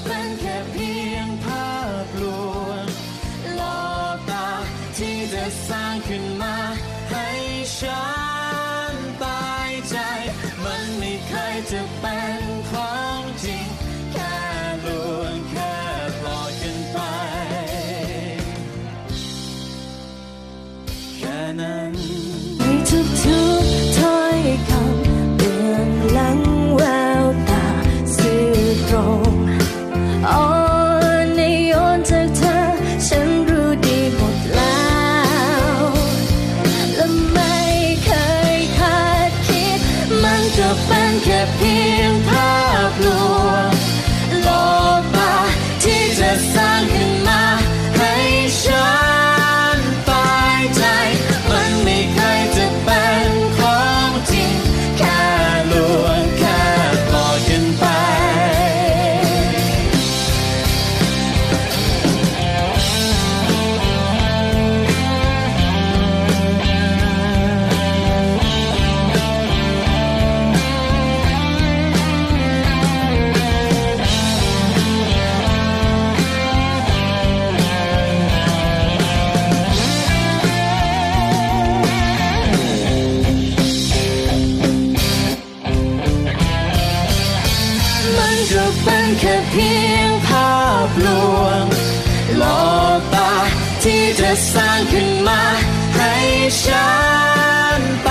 เป็นแค่เพียงภาพลวงหลอกตาที่จะสร้างขึ้นมาให้ฉันตายใจ มันไม่เคยจะเป็นของจริง แค่ลวงแค่ปล่อยกันไป แค่นั้น จะเป็นแค่เพียงภาพลวง ก็เป็นแค่เพียงภาพลวงหลอกตาที่จะสร้างขึ้นมาให้ฉันไป